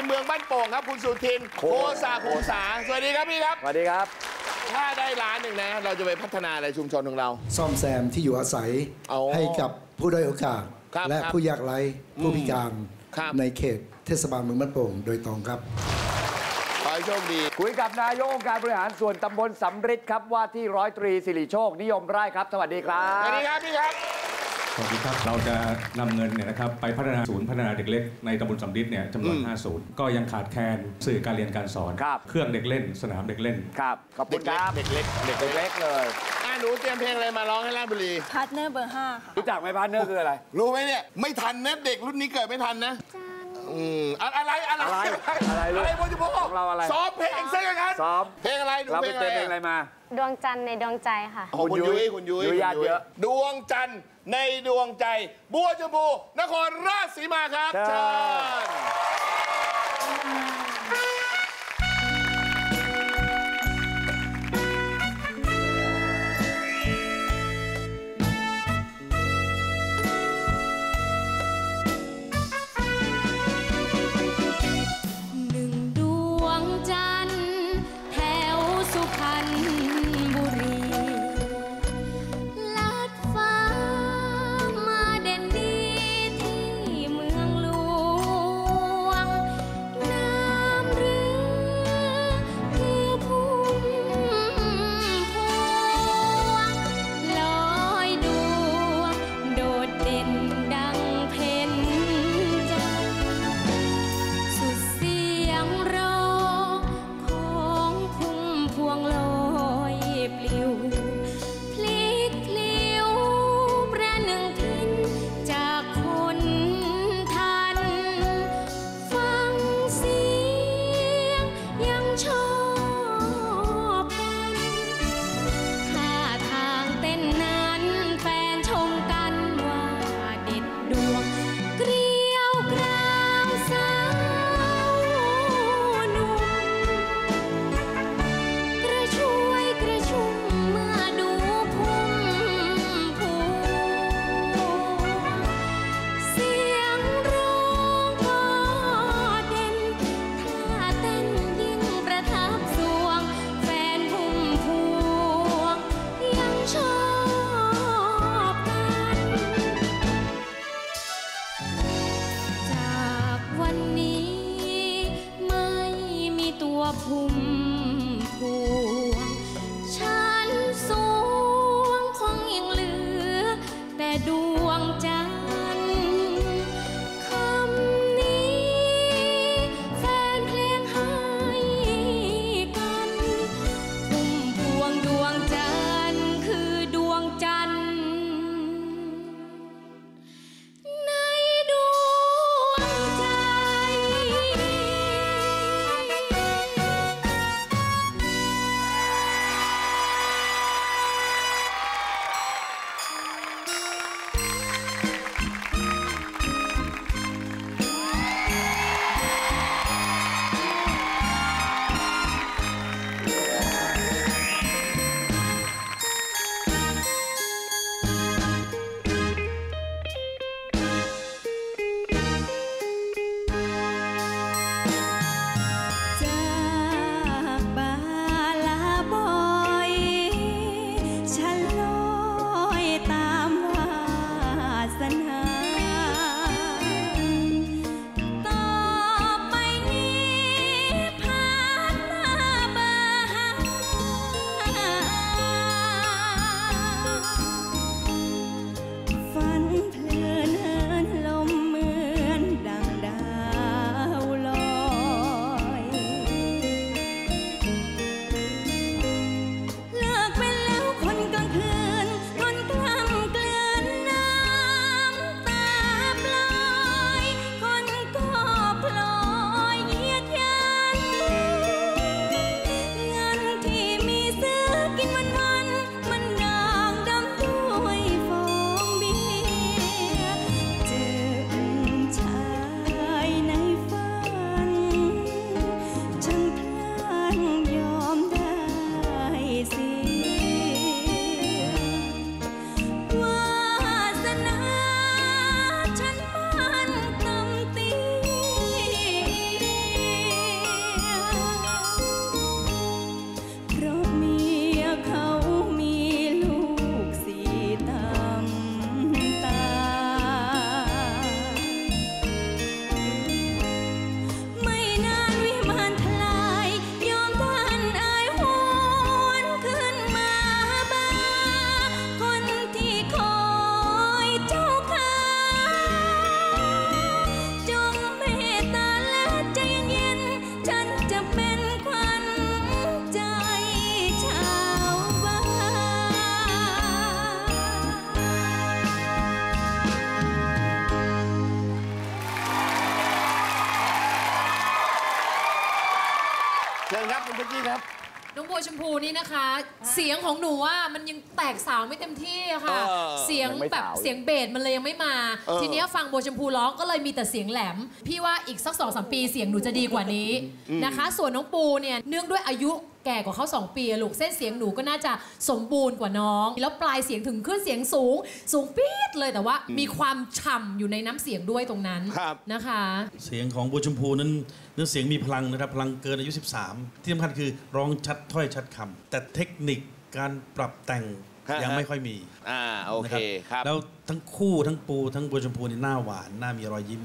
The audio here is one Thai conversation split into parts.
มเมืองบ้านโป่งครับ คุณสุทินโคสาภูษาสวัสดีครับพี่ครับ สวัสดีครับ ถ้าได้ล้านหนึ่งนะ เราจะไปพัฒนาอะไรชุมชนของเรา ซ่อมแซมที่อยู่อาศัยอ๋อให้กับผู้ด้อยโอกาสครับและครับผู้ยากไร้ผู้พิการครับในเขตเทศบาลเมืองบ้านโป่งโดยตรงครับขอให้โชคดี คุยกับนายกองค์การบริหารส่วนตำบลสำริดครับว่าที่ร้อยตรีสิริโชคนิยมไร่ครับ สวัสดีครัสวัสบดีครับพี่ครับ สวัสดีครับ เราจะนำเงินเนี่ยนะครับไปพัฒนาศูนย์พัฒนาเด็กเล็กในตำบลสำริดเนี่ยจำนวนอืม5ศูนย์ ก็ยังขาดแคลนสื่อการเรียนการสอนครับเครื่องเด็กเล่น สนามเด็กเล่น ครับ ขอบคุเด็ณกคเล็กรับเด็กเล็ก เด็กเด็กเล็กเล็กเลยอะหนูเตรียมเพลงอะไรมาร้องให้ราชบุรี พาร์ทเนอร์เบอร์5ค่ะ รู้จักไหมพาร์ทเนอร์คืออะไร รู้ไหมเนี่ย ไม่ทันนะเด็กรุ่นนี้เกิดไม่ทันนะอืมอะอะไรอะไรอะไรอะไรลูกอะไรโมจิโบของเราอะไรซ้อมเพลงซะอย่างนั้นซ้อมเพลงอะไรหนูเราเพไปลงอะไรเตรียมเพลงอะไรมา ดวงจันทร์ในดวงใจค่ะของคุณยุ้ยคุณยุ้ยยุ้ยญาติคุณเยอะดวงจันทร์ ในดวงใจ บัวชมพูนครราชสีมาครับเชิญ น้องบัวชมพูนี่นะคะ เสียงของหนูว่ามันยังแตกสาวไม่เต็มที่อะค่ะ เออเสียงยังไม่แบบสาวเสียงเบสมันเลยยังไม่มา เออ ทีเนี้ยฟังบัวชมพูร้องก็เลยมีแต่เสียงแหลม พี่ว่าอีกสักสองสามปีเสียงหนูจะดีกว่านี้นะคะ ส่วนน้องปูเนี่ยเนื่องด้วยอายุแก่กว่าเขา2ปีอะลูกเส้นเสียงหนูก็น่าจะสมบูรณ์กว่าน้อง แล้วปลายเสียงถึงขึ้นเสียงสูง สูงปี๊ดเลยแต่ว่ามีความฉ่ำอยู่ในน้ำเสียงด้วยตรงนั้นครับนะคะ เสียงของบัวชมพูนั้นเนื้อเสียงมีพลังนะครับพลังเกินอายุ 13 ที่สำคัญคือร้องชัดถ้อยชัดคำแต่เทคนิคการปรับแต่งฮะยังไม่ค่อยมีอ่าโอเคนะครับแล้ว ทั้งคู่ทั้งปู ทั้งบัวชมพูนี่หน้าหวานหน้ามีรอยยิ้ม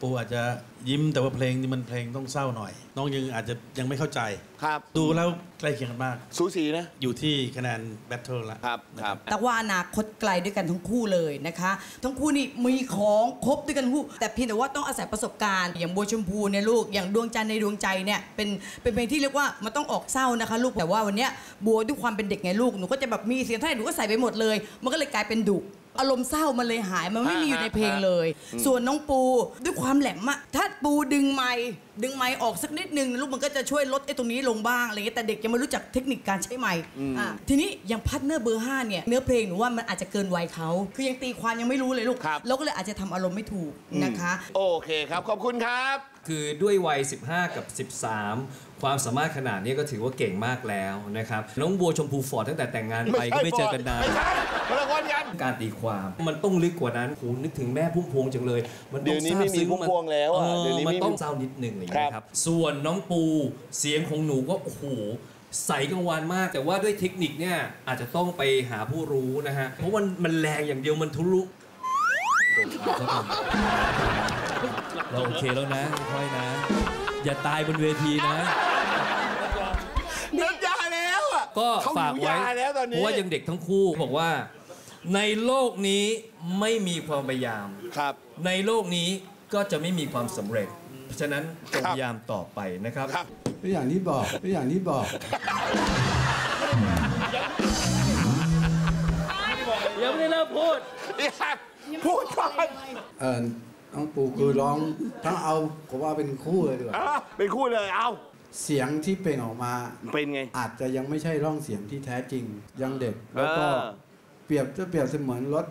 ปูอาจจะยิ้มแต่ว่าเพลงนี้มันเพลงต้องเศร้าหน่อย น้องยังอาจจะยังไม่เข้าใจ ครับ ดูแล้วใกล้เคียงกันมาก สูสีนะ อยู่ที่คะแนนแบทเทิลละครับนะ ครับ แต่ว่าอนาคตไกลด้วยกันทั้งคู่เลยนะคะ ทั้งคู่นี่มีของครบด้วยกันทั้งคู่ แต่เพียงแต่ว่าต้องอาศัยประสบการณ์ อย่างบัวชมพูเนี่ยลูก อย่างดวงจันทร์ในดวงใจเนี่ย เป็นเป็นเพลงที่เรียกว่ามันต้องออกเศร้านะคะลูก แต่ว่าวันเนี้ยบัวด้วยความเป็นเด็กไงลูก หนูก็จะแบบมีเสียงเท่าไหร่หนูก็ใส่ไปหมดเลย มันก็เลยกลายเป็นดุ อารมณ์เศร้ามันเลยหายมันไม่มีอยู่ในเพลงเลย ส่วนน้องปูด้วยความแหลมอะถ้าปูดึงไม้ ดึงไม้ออกสักนิดนึงลูกมันก็จะช่วยลดไอ้ตรงนี้ลงบ้างอะไรเงี้ยแต่เด็กยังไม่รู้จักเทคนิคการใช้ไม้อะทีนี้อย่างพัทเนอร์เบอร์ห้าเนี่ยเนื้อเพลงหนูว่ามันอาจจะเกินวัยเขาคือยังตีความยังไม่รู้เลยลูกครับ เราก็เลยอาจจะทำอารมณ์ไม่ถูกนะคะ โอเคครับ ขอบคุณครับ คือด้วยวัย 15 กับ 13 ความสามารถขนาดนี้ก็ถือว่าเก่งมากแล้วนะครับ น้องบัวชมพูฟอร์ดตั้งแต่แต่งงานไปก็ไม่เจอกันนาน ไม่ใช่คนละคนกัน การตีความมันต้องลึกกว่านั้นโหนึกถึงแม่พุ่มพวงจังเลย มันต้องเดี๋ยวนี้ไม่มีซาบซึ้งพุ่มพวงแล้วอะเออเดี๋ยวนี้มันไม่มีต้องเศร้านิดนึงอะไรอย่างเงี้ยคครัรับบส่วนน้องปูเสียงของหนูก็โอ้โหใสกังวานมากแต่ว่าด้วยเทคนิคเนี่ยอาจจะต้องไปหาผู้รู้นะฮะ เพราะมันมันแรงอย่างเดียวมันทะลุเราโอเคแล้วนะค่อยนะ อย่าตายบนเวทีนะน้ำยาแล้วอะก็เขาฝากหิไว้ยาแล้วตอนเพนี้ราะว่ายังเด็กทั้งคู่บอกว่า ในโลกนี้ไม่มีความพยายามครับ ในโลกนี้ก็จะไม่มีความสำเร็จเพราะ ฉะนั้นจงพยายามต่อไปนะครับ ครับ ก็อย่างที่บอกก็อย่างที่บอก ยังไม่ได้เริ่มพูด พูดก่อนเออน้องปูคือร้องทั้งเอาผมว่าเป็นคู่เลยดีกว่า อะเป็นคู่เลยเอา เสียงที่เปล่งออกมา เป็นไง อาจจะยังไม่ใช่ร่องเสียงที่แท้จริง ยังเด็ก แล้วก็เออ เปรียบจะเปรียบเสมือนรถ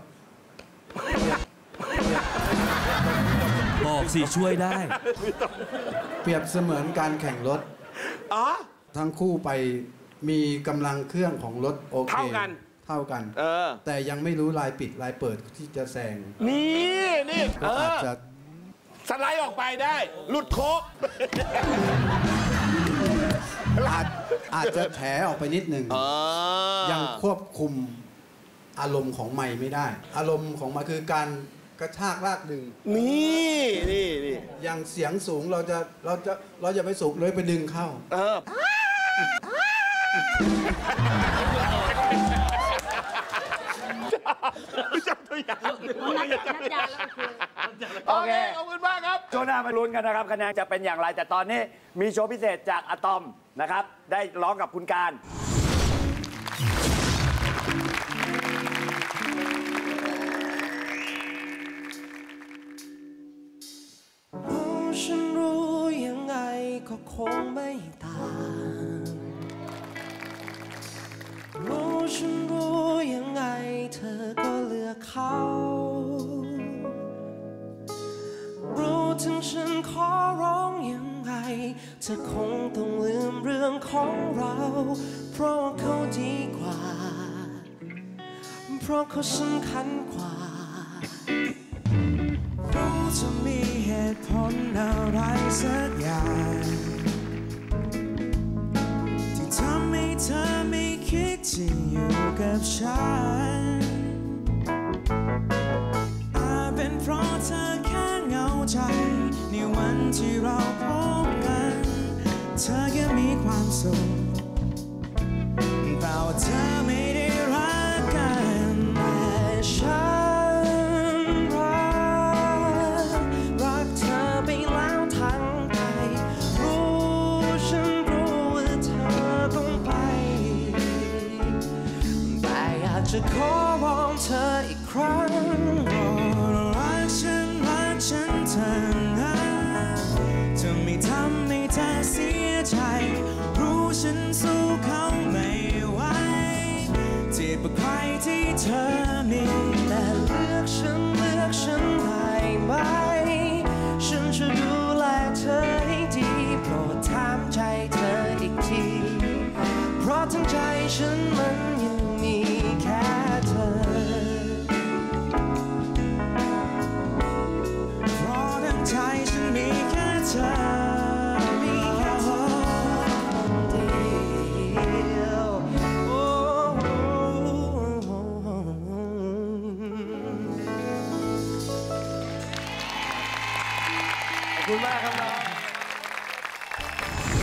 บ อกสิช่วยได้ เปรียบเสมือนการแข่งรถ อ๋อ ทั้งคู่ไปมีกำลังเครื่องของรถโอเค เท่ากัน เท่ากัน เออ แต่ยังไม่รู้ลายปิดลายเปิดที่จะแซงนี่นี่ก็เออาจอจะสไลด์ออกไปได้ หลุดโค้กอาจอาจจะแถออกไปนิดหนึ่งอ๋อยังควบคุมอารมณ์ของไม้ไม่ได้ อารมณ์ของมันคือการ กระชากลากดึง นี่นี่นี่อย่างเสียงสูงเราจะเราจะเราจะไปสูงเลยไปดึงเข้า เออจับตัวอย่างนัดนัดยาแล้วคือโอเคขอบคุณมากครับช่วงหน้ามาลุ้นกันนะครับคะแนนจะเป็นอย่างไรแต่ตอนนี้มีโชว์พิเศษจากอะตอมนะครับ ได้ร้องกับคุณการรู้ งไม่ต่างรู้ฉันรู้ยังไงเธอก็เลือกเขา รู้ถึงฉันขอร้องยังไงเธอคงต้องลืมเรื่องของเรา เพราะเขาดีกว่า เพราะเขาสำคัญกว่ารู้จะมีเหตุผลอะไรสักอย่าง เธอไม่คิดจะอยู่กับฉันอาจเป็นเพราะเธอแค่เหงาใจ ในวันที่เราพบกัน เธอแค่มีความสุขแต่ว่าเธอไม่ เขาไม่ไหวจีบใครที่เธอมีแต่เลือกฉันเลือกฉันได้ไหม ฉันจะดูแลเธอให้ดีโปรดถามใจเธออีกที เพราะทั้งใจฉันมัน